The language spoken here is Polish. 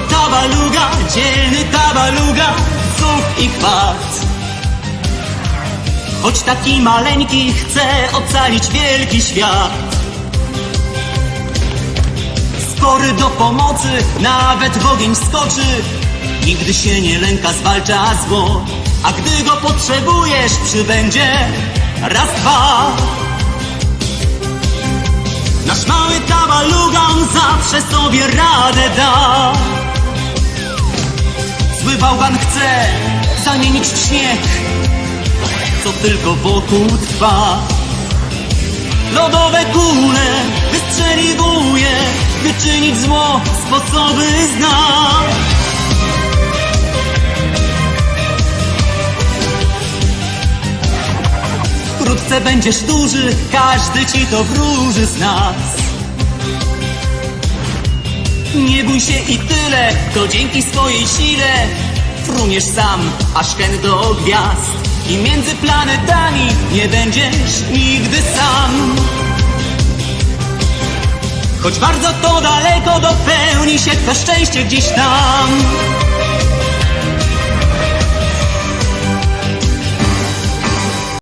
tabaluga, dzielny tabaluga, cud i chwat. Choć taki maleńki chce ocalić wielki świat. Skory do pomocy, nawet w ogień skoczy. Nigdy się nie lęka, zwalcza zło. A gdy go potrzebujesz, przybędzie raz, dwa. Nasz mały tabalugan zawsze sobie radę da. Bałwan chce zamienić w śnieg, co tylko wokół trwa. Lodowe kule wystrzeliwuje, by czynić zło sposoby zna. Wkrótce będziesz duży, każdy ci to wróży z nas. Nie bój się i tyle, to dzięki swojej sile fruniesz sam, aż hen do gwiazd. I między planetami nie będziesz nigdy sam. Choć bardzo to daleko dopełni się twe szczęście gdzieś tam.